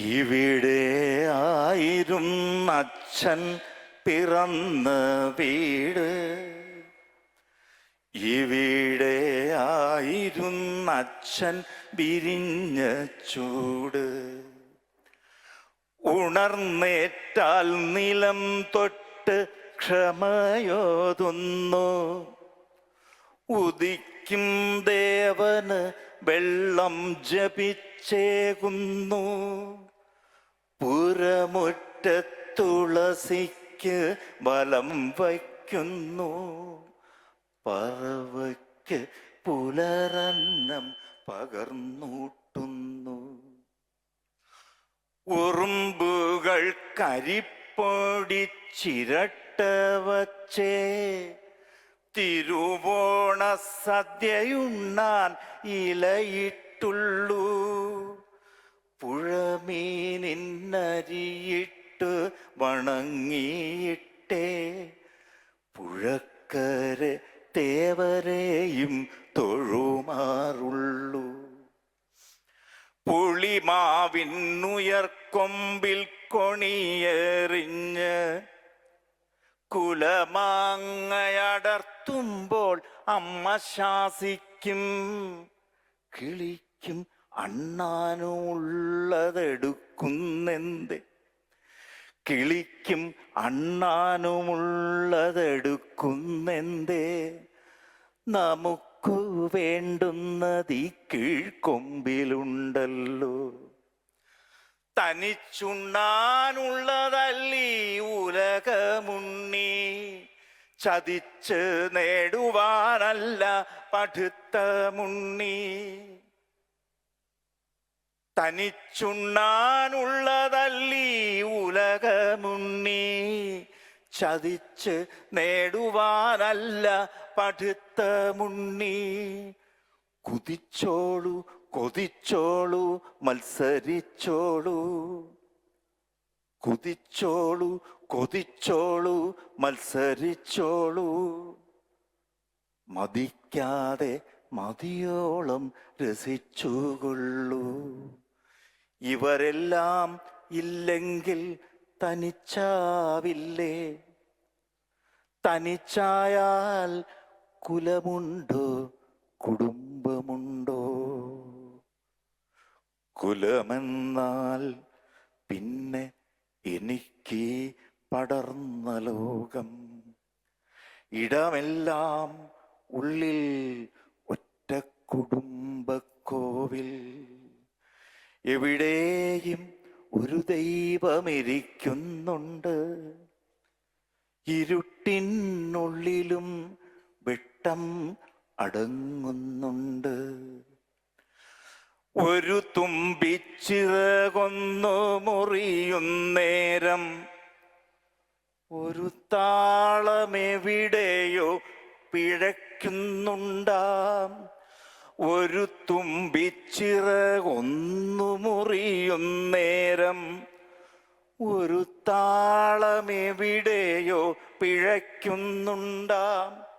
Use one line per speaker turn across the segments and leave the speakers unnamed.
ഇവിടെ ആയിരും അച്ഛൻ പിറന്ന വീട്. ഇവിടെ ആയിരും അച്ഛൻ വിരിഞ്ഞ ചൂട്. ഉണർന്നേറ്റാൽ നിലം തൊട്ട് ക്ഷമയോതുന്നു. ഉദിക്കും ദേവന് വെള്ളം ജപിച്ചേകുന്നു. പുറമുറ്റത്തുളസിക്ക് ബലം വയ്ക്കുന്നു. പറവയ്ക്ക് പുലരന്നം പകർന്നൂട്ടുന്നു. ഉറുമ്പുകൾ കരിപ്പൊടി ചിരട്ട വച്ചേ തിരുവോണ സദ്യയുണ്ണാൻ ഇലയിട്ടുള്ളൂ. പുഴമീനിന്നരിയിട്ട് വണങ്ങിയിട്ടേ. പുഴക്കരെ തേവരെയും തൊഴുമാറുള്ളൂ. പുളിമാവിന്നുയർക്കൊമ്പിൽ കൊണിയെറിഞ്ഞ് കുലമാങ്ങയടർത്തുമ്പോൾ അമ്മ ശാസിക്കും കിളിക്കും അണ്ണാനുമുള്ളതെടുക്കുന്നെന്ത്? കിളിക്കും അണ്ണാനുമുള്ളതെടുക്കുന്നെന്തേ? നമുക്കു വേണ്ടുന്നത് ഈ കീഴ്ക്കൊമ്പിലുണ്ടല്ലോ. തനിച്ചുണ്ണാനുള്ളതല്ലീ ഉലകമുണ്ണി. ചതിച്ച് നേടുവാനല്ല പഠിത്ത മുണ്ണി തനിച്ചുണ്ണാനുള്ളതല്ലീ ഉലകമുണ്ണി. ചതിച്ച് നേടുവാനല്ല പഠിത്ത മുണ്ണി. കുതിച്ചോളു കൊതിച്ചോളു മത്സരിച്ചോളു. കുതിച്ചോളു കൊതിച്ചോളു മത്സരിച്ചോളു. മതിക്കാതെ മതിയോളം രസിച്ചുകൊള്ളൂ. ഇവരെല്ലാം ഇല്ലെങ്കിൽ തനിച്ചാവില്ലേ? തനിച്ചായാൽ കുലമുണ്ടോ? കുടുംബമുണ്ടോ? കുലമെന്നാൽ പിന്നെ എനിക്ക് പടർന്ന ലോകം. ഇടമെല്ലാം ഉള്ളിൽ ഒറ്റ കുടുംബക്കോവിൽ. എവിടെയും ഒരു ദൈവമിരിക്കുന്നുണ്ട്. ഇരുട്ടിനുള്ളിലും വെട്ടം അടങ്ങുന്നുണ്ട്. ഒരു തുമ്പിച്ചിറകൊന്നു മുറിയുന്നേരം ഒരു താളമെവിടെയോ പിഴയ്ക്കുന്നുണ്ടാം. ഒരു തുമ്പിച്ചിറകൊന്നു മുറിയുന്നേരം ഒരു താളമെവിടെയോ പിഴയ്ക്കുന്നുണ്ടാം.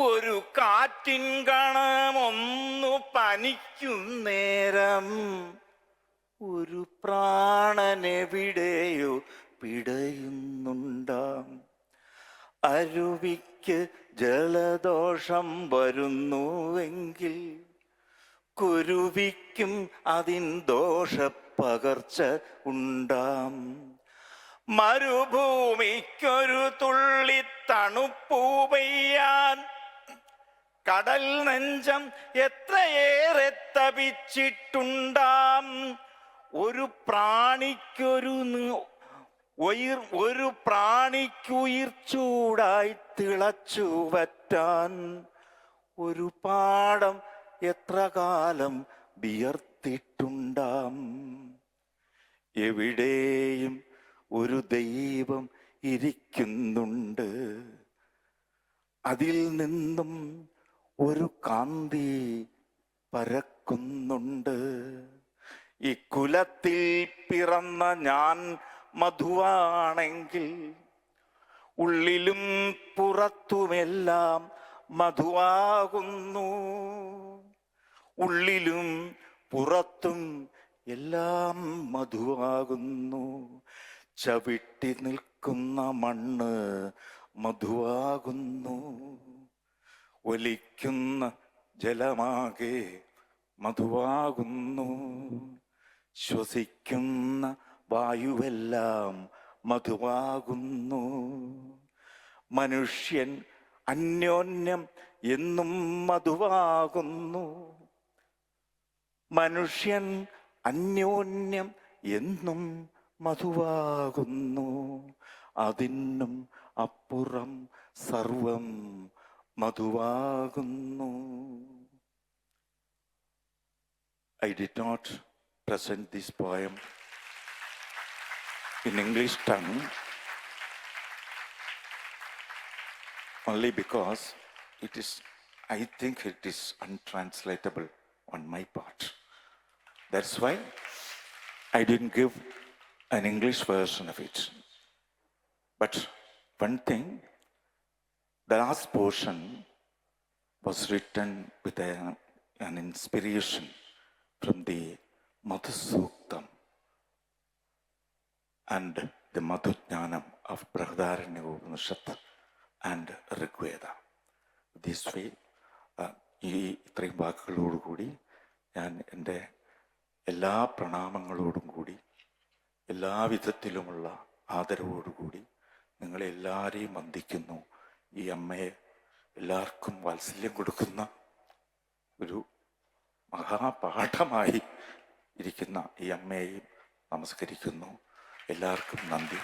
ഒരു കാറ്റിൻ കണമൊന്നു പനിക്കുന്നേരം ഒരു പ്രാണനെവിടെയോ പിടയുന്നുണ്ടാം. അരുവിക്ക് ജലദോഷം വരുന്നുവെങ്കിൽ കുരുവിക്കും അതിൻ ദോഷപ്പകർച്ച ഉണ്ടാം. മരുഭൂമിക്കൊരു തുള്ളി തണുപ്പൂ പെയ്യാൻ കടൽ നെഞ്ചം എത്രയേറെ തപിച്ചിട്ടുണ്ടാം. ഒരു പ്രാണിക്കൊരു ഒരു പ്രാണിക്കുയിർ ചൂടായി തിളച്ചു വറ്റാൻ ഒരു പാടം എത്ര കാലം വിയർത്തിട്ടുണ്ടാം? എവിടെയും ഒരു ദൈവം ഇരിക്കുന്നുണ്ട്. അതിൽ നിന്നും ഒരു കാന്തി പരക്കുന്നുണ്ട്. ഈ കുലത്തിൽ പിറന്ന ഞാൻ മധുവാണെങ്കിൽ ഉള്ളിലും പുറത്തുമെല്ലാം മധുവാകുന്നു. ഉള്ളിലും പുറത്തും എല്ലാം മധുവാകുന്നു. ചവിട്ടി നിൽക്കുന്ന മണ്ണ് മധുവാകുന്നു. ഒലിക്കുന്ന ജലമാകെ മധുവാകുന്നു. ശ്വസിക്കുന്ന വായുവെല്ലാം മധുവാകുന്നു. മനുഷ്യൻ അന്യോന്യം എന്നും മധുവാകുന്നു. മനുഷ്യൻ അന്യോന്യം എന്നും മധുവാകുന്നു. അതിനും അപ്പുറം സർവം മധുവാകുന്നു. I did not present this poem in English tongue only because it is, I think it is untranslatable on my part. That's why I didn't give an English version of it. But one thing, the last portion was written with a, an inspiration from the Madhusuktam and the Madhujnanam of Brihadaranya Upanishad and Rigveda this way ഈ ഇത്രയും വാക്കുകളോടുകൂടി ഞാൻ എന്റെ എല്ലാ പ്രണാമങ്ങളോടും കൂടി എല്ലാ വിധത്തിലുമുള്ള ആദരവോടുകൂടി നിങ്ങളെ എല്ലാവരെയും വന്ദിക്കുന്നു. ഈ അമ്മയെ എല്ലാവർക്കും വാത്സല്യം കൊടുക്കുന്ന ഒരു മഹാപാഠമായി ഇരിക്കുന്ന ഈ അമ്മയെയും നമസ്കരിക്കുന്നു. എല്ലാവർക്കും നന്ദി.